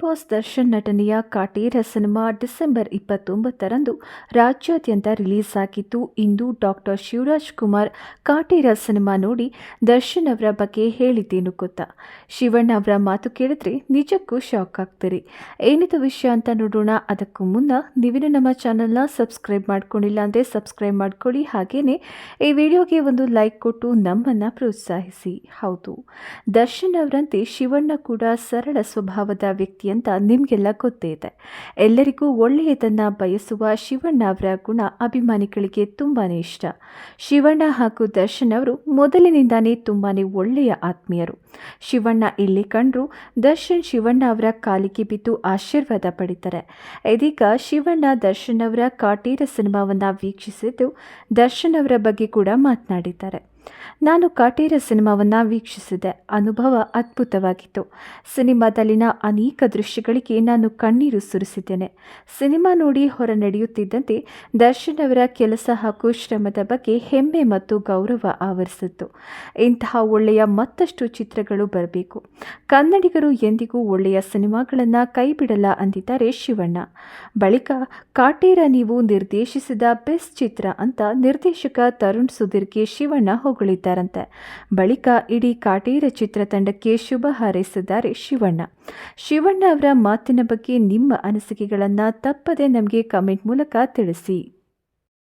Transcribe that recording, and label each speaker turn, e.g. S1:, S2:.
S1: Boss Darshan ನಟನೆಯ Kaatera cinema December ಇಪ್ಪತ್ತೊಂಬತ್ತರಂದು ರಾಜ್ಯಾದ್ಯಂತ release ಆಗಿತ್ತು ಇಂದು ಡಾಕ್ಟರ್ ಶಿವರಾಜ್ ಕುಮಾರ್ ಕಾಟೇರ ಸಿನಿಮಾ ನೋಡಿ ದರ್ಶನ್ ಅವರ ಬಗ್ಗೆ ಹೇಳಿದ್ದೇನು ಗೊತ್ತಾ? ಶಿವಣ್ಣ ಅವರ ಮಾತು ಕೇಳಿದ್ರೆ ನಿಜಕ್ಕೂ ಶಾಕ್ ಆಗ್ತೀರಿ. ಏನಿದು ವಿಷಯ ಅಂತ ನೋಡೋಣ. ಅದಕ್ಕೂ ಮುನ್ನ ನೀವಿನ ನಮ್ಮ ಚಾನಲ್ನ ಸಬ್ಸ್ಕ್ರೈಬ್ ಮಾಡ್ಕೊಂಡಿಲ್ಲ ಅಂದರೆ ಸಬ್ಸ್ಕ್ರೈಬ್ ಮಾಡ್ಕೊಳ್ಳಿ. ಹಾಗೆಯೇ ಈ ವಿಡಿಯೋಗೆ ಒಂದು ಲೈಕ್ ಕೊಟ್ಟು ನಮ್ಮನ್ನು ಪ್ರೋತ್ಸಾಹಿಸಿ. ಹೌದು, ದರ್ಶನ್ ಅವರಂತೆ ಶಿವಣ್ಣ ಕೂಡ ಸರಳ ಸ್ವಭಾವದ ವ್ಯಕ್ತಿ ಅಂತ ನಿಮಗೆಲ್ಲ ಗೊತ್ತೇ ಇದೆ. ಎಲ್ಲರಿಗೂ ಒಳ್ಳೆಯದನ್ನು ಬಯಸುವ ಶಿವಣ್ಣ ಅವರ ಗುಣ ಅಭಿಮಾನಿಗಳಿಗೆ ತುಂಬಾ ಇಷ್ಟ. ಶಿವಣ್ಣ ಹಾಗೂ ದರ್ಶನ್ ಅವರು ಮೊದಲಿನಿಂದಾನೇ ತುಂಬಾ ಒಳ್ಳೆಯ ಆತ್ಮೀಯರು. ಶಿವಣ್ಣ ಇಲ್ಲಿ ಕಂಡ್ರು ದರ್ಶನ್ ಶಿವಣ್ಣ ಅವರ ಕಾಲಿಗೆ ಬಿದ್ದು ಆಶೀರ್ವಾದ ಪಡಿತಾರೆ. ಇದೀಗ ಶಿವಣ್ಣ ದರ್ಶನ್ ಅವರ ಕಾಟೀರ ಸಿನಿಮಾವನ್ನು ವೀಕ್ಷಿಸಿದ್ದು ದರ್ಶನ್ ಅವರ ಬಗ್ಗೆ ಕೂಡ ಮಾತನಾಡಿದ್ದಾರೆ. ನಾನು ಕಾಟೇರ ಸಿನಿಮಾವನ್ನು ವೀಕ್ಷಿಸಿದೆ. ಅನುಭವ ಅದ್ಭುತವಾಗಿತ್ತು. ಸಿನಿಮಾದಲ್ಲಿನ ಅನೇಕ ದೃಶ್ಯಗಳಿಗೆ ನಾನು ಕಣ್ಣೀರು ಸುರಿಸಿದ್ದೇನೆ. ಸಿನಿಮಾ ನೋಡಿ ಹೊರ ನಡೆಯುತ್ತಿದ್ದಂತೆ ದರ್ಶನ್ ಅವರ ಕೆಲಸ ಹಾಗೂ ಶ್ರಮದ ಬಗ್ಗೆ ಹೆಮ್ಮೆ ಮತ್ತು ಗೌರವ ಆವರಿಸಿತ್ತು. ಇಂತಹ ಒಳ್ಳೆಯ ಮತ್ತಷ್ಟು ಚಿತ್ರಗಳು ಬರಬೇಕು. ಕನ್ನಡಿಗರು ಎಂದಿಗೂ ಒಳ್ಳೆಯ ಸಿನಿಮಾಗಳನ್ನು ಕೈಬಿಡಲ್ಲ ಅಂದಿದ್ದಾರೆ ಶಿವಣ್ಣ. ಬಳಿಕ ಕಾಟೇರ ನೀವು ನಿರ್ದೇಶಿಸಿದ ಬೆಸ್ಟ್ ಚಿತ್ರ ಅಂತ ನಿರ್ದೇಶಕ ತರುಣ್ ಸುಧೀರ್ಗೆ ಶಿವಣ್ಣ ಹೊಗಳಿದ್ದಾರಂತೆ ಬಳಿಕ ಇಡೀ ಕಾಟೇರ ಚಿತ್ರತಂಡಕ್ಕೆ ಶುಭ ಹಾರೈಸಿದ್ದಾರೆ ಶಿವಣ್ಣ. ಶಿವಣ್ಣ ಅವರ ಮಾತಿನ ಬಗ್ಗೆ ನಿಮ್ಮ ಅನಿಸಿಕೆಗಳನ್ನು ತಪ್ಪದೆ ನಮಗೆ ಕಮೆಂಟ್ ಮೂಲಕ ತಿಳಿಸಿ.